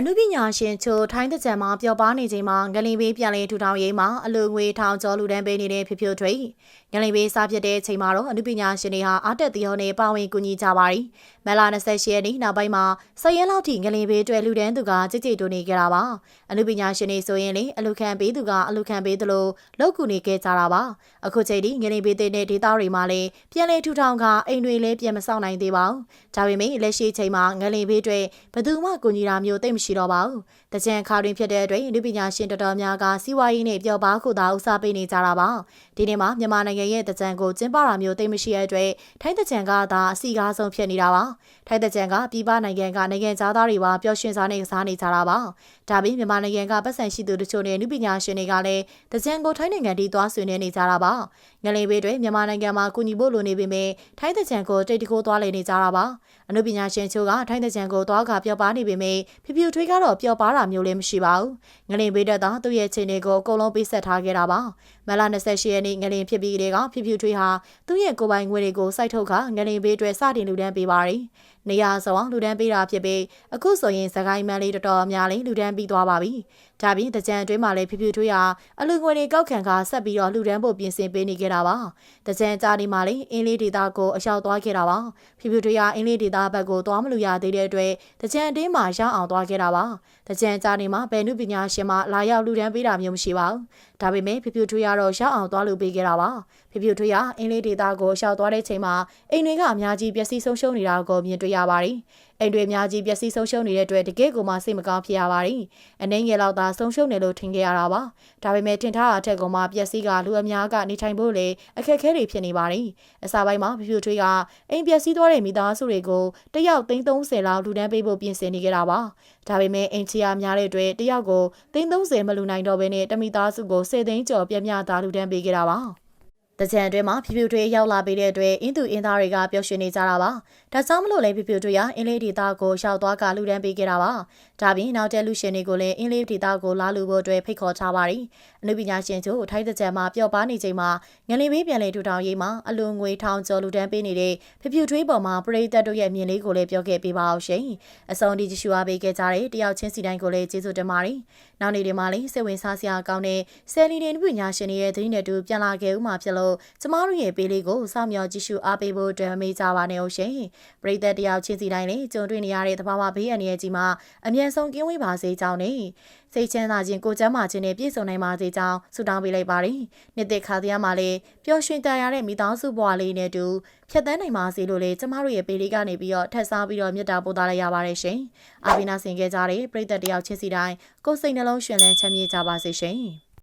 အနုပညာရှင်ချိုထိုင်းတကြံမှာပျော်ပါနေချိန်မှာငလင်ဘေးပြန်လည်ထူထောင်ရေးမှာအလူငွေထောင်ကျော်လူတန်းပေးနေတဲ့ဖြစ်ဖြစ်ထွေငလင်ဘေးစားဖြစ်တဲ့ချိန်မှာတော့အနုပညာရှင်တွေဟာအားတက်သရောနဲ့ပါဝင်ကူညီကြပါရီမလာ28ရက်နေ့နောက်ပိုင်းမှာဆယ်ရက်လောက်ထိငလင်ဘေးအတွက်လူတန်းသူကကြည်ကြည်တူနေကြတာပါအနုပညာရှင်တွေဆိုရင်လေအလူခံပေးသူကအလူခံပေးသလိုလောက်ကူနေခဲ့ကြတာပါအခုချိန်ထိငလင်ဘေးတဲ့ဒေသတွေမှာလည်းပြန်လည်ထူထောင်ကအိမ်တွေလည်းပြန်မဆောင်နိုင်သေးပါဘူးဒါပေမဲ့လက်ရှိချိန်မှာငလင်ဘေးအတွက်ဘယ်သူမှကူညီတာမျိုးသိမရှိတော့ပါဘူး။တကြံခါတွင်ဖြစ်တဲ့အတွက်လူပညာရှင်တော်တော်များကစီးပွားရေးနဲ့ပျော်ပါခုသာဥစားပေးနေကြတာပါ။ဒီနေ့မှာမြန်မာနိုင်ငံရဲ့တကြံကိုကျင်းပတာမျိုးသိမရှိတဲ့အတွက်ထိုင်းတကြံကသာအစီကားဆုံးဖြစ်နေတာပါ။ထိုင်းတကြံကပြည်ပနိုင်ငံကနိုင်ငံသားတွေပါပျော်ရွှင်စားနေစားနေကြတာပါ။ဒါပြင်မြန်မာနိုင်ငံကပတ်စံရှိသူတို့ချို့နဲ့လူပညာရှင်တွေကလည်းတကြံကိုထိုင်းနိုင်ငံတီသွားဆွေးနွေးနေကြတာပါ။ငလင်ဘေးတွေမြန်မာနိုင်ငံမှာကူညီဖို့လိုနေပေမဲ့ထိုင်းတကြံကိုတိတ်တကိုးသွားလည်နေကြတာပါ။ အနုပညာရှင်ချို့ကထိုင်းတကြံကိုသွားကပျော်ပါနေပေမဲ့ဖြူဖြူထွေးကတော့ပျော်ပါတာမျိုးလည်းမရှိပါဘူး။ငလင်ဘေးတက်သာသူ့ရဲ့ခြေနေကိုအကုန်လုံးပေးဆက်ထားခဲ့တာပါ။မလ28ရက်နေ့ငလင်ဖြစ်ပြီးတဲ့ကဖြူဖြူထွေးဟာသူ့ရဲ့ကိုယ်ပိုင်ငွေတွေကိုစိုက်ထုတ်ခငလင်ဘေးအတွက်စတင်လူဒန်းပေးပါတယ်။ နေရာဆောင်လူဒန်းပေးတာဖြစ်ပြီးအခုဆိုရင်စကိုင်းမန်းလေးတော်တော်များလေးလူဒန်းပြီးသွားပါပြီ။ဒါပြင်တကြံအတွင်းမှာလည်းဖြူဖြူထွေးဟာအလူငွေတွေကောက်ခံခါဆက်ပြီးတော့လူဒန်းဖို့ပြင်ဆင်ပေးနေခဲ့တာပါ။တကြံကြားဒီမှာလည်းအင်းလေးဒေတာကိုအလျှောက်သွားခဲ့တာပါ။ဖြူဖြူထွေးဟာအင်းလေးဒေတာဘက်ကိုသွားမလို့ရသေးတဲ့အတွက်တကြံအတင်းမှာရောက်အောင်သွားခဲ့တာပါ။တကြံကြားနေမှာဘယ်နုပညာရှင်မှလာရောက်လူဒန်းပေးတာမျိုးမရှိပါဘူး။ဒါပေမဲ့ဖြူဖြူထွေးကတော့ရောက်အောင်သွားလို့ပေးခဲ့တာပါ။ ဖြူဖြူထွေးကအင်းလေးဒေတာကိုရှောက်သွားတဲ့ချိန်မှာအိမ်တွေကအများကြီးပျက်စီးဆုံးရှုံးနေတာကိုမြင်တွေ့ရပါတယ်။အိမ်တွေအများကြီးပျက်စီးဆုံးရှုံးနေတဲ့အတွက်တကယ့်ကိုမှစိတ်မကောင်းဖြစ်ရပါတယ်။အနေငယ်လောက်သာဆုံးရှုံးတယ်လို့ထင်ခဲ့ရတာပါ။ဒါပေမဲ့ထင်ထားတာထက်ကမှပျက်စီးကလူအများကနေထိုင်ဖို့လေအခက်အခဲတွေဖြစ်နေပါတယ်။အစာပိုင်းမှာဖြူဖြူထွေးကအိမ်ပျက်စီးသွားတဲ့မိသားစုတွေကိုတယောက်330လောက်လူဒန်းပေးဖို့ပြင်ဆင်နေကြတာပါ။ဒါပေမဲ့အိမ်ချီယာများတဲ့အတွက်တယောက်ကို330မလူနိုင်တော့ဘဲနဲ့တမိသားစုကို10သိန်းကျော်ပြပြသားလူဒန်းပေးကြတာပါ။ တကြံအတွင်းမှာဖြူဖြူထွေးရောက်လာပြီးတဲ့အတွက်အင်းသူအင်းသားတွေကပျော်ရွှင်နေကြတာပါ။ဒါကြောင့်မလို့လည်းဖြူဖြူထွေးကအင်းလေးဒေတာကိုရောက်သွားကလူတန်းပေးခဲ့တာပါ။ဒါပြင်နောက်တဲ့လူရှင်တွေကိုလည်းအင်းလေးဒေတာကိုလာလူဖို့အတွက်ဖိတ်ခေါ်ထားပါတယ်။အနုပညာရှင်တို့ထိုင်းတကြံမှာပျော်ပါနေချိန်မှာငလင်ဘေးပြန်လည်ထူထောင်ရေးမှာအလွန်ငွေထောင်ကျော်လူတန်းပေးနေတဲ့ဖြူဖြူထွေးပေါ်မှာပရိသတ်တို့ရဲ့မြင်လေးကိုလည်းပြောခဲ့ပေးပါအောင်ရှင်။အစုံဒီကြည့်ရှုအားပေးခဲ့ကြတဲ့တယောက်ချင်းစီတိုင်းကိုလည်းကျေးဇူးတင်ပါတယ်။နောက်နေ့ဒီမှာလည်းစိတ်ဝင်စားစရာကောင်းတဲ့ဆယ်လီဒင်ပညာရှင်တွေရဲ့သတင်းတွေတူပြန်လာခဲ့ဦးမှာဖြစ်လို့ကျမတို့ရဲ့ပေးလေးကိုစောင့်မျှော်ကြည့်ရှုအားပေးဖို့အတွက်မေးကြပါနဲ့ဟုတ်ရှင်ပရိသတ်တယောက်ချင်းစီတိုင်းလည်းကြုံတွေ့နေရတဲ့သဘာဝဘေးအန္တရာယ်ကြီးမှာအမြန်ဆုံးကင်းဝေးပါစေကြောင်းနဲ့စိတ်ချမ်းသာခြင်းကိုကျမ်းမာခြင်းနဲ့ပြည့်စုံနိုင်ပါစေကြောင်းဆုတောင်းပေးလိုက်ပါတယ်နှစ်သက်ခါတရားမှာလည်းပျော်ရွှင်တရားတဲ့မိသားစုဘဝလေးနဲ့တူဖြတ်သန်းနိုင်ပါစေလို့လည်းကျမတို့ရဲ့ပေးလေးကနေပြီးတော့ထပ်စားပြီးတော့မြတ်တာပို့သားလိုက်ရပါတယ်ရှင်အာဘိနာဆင်ခဲ့ကြတဲ့ပရိသတ်တယောက်ချင်းစီတိုင်းကိုယ်စိတ်နှလုံးရှင်လန်းချမ်းမြေ့ကြပါစေရှင်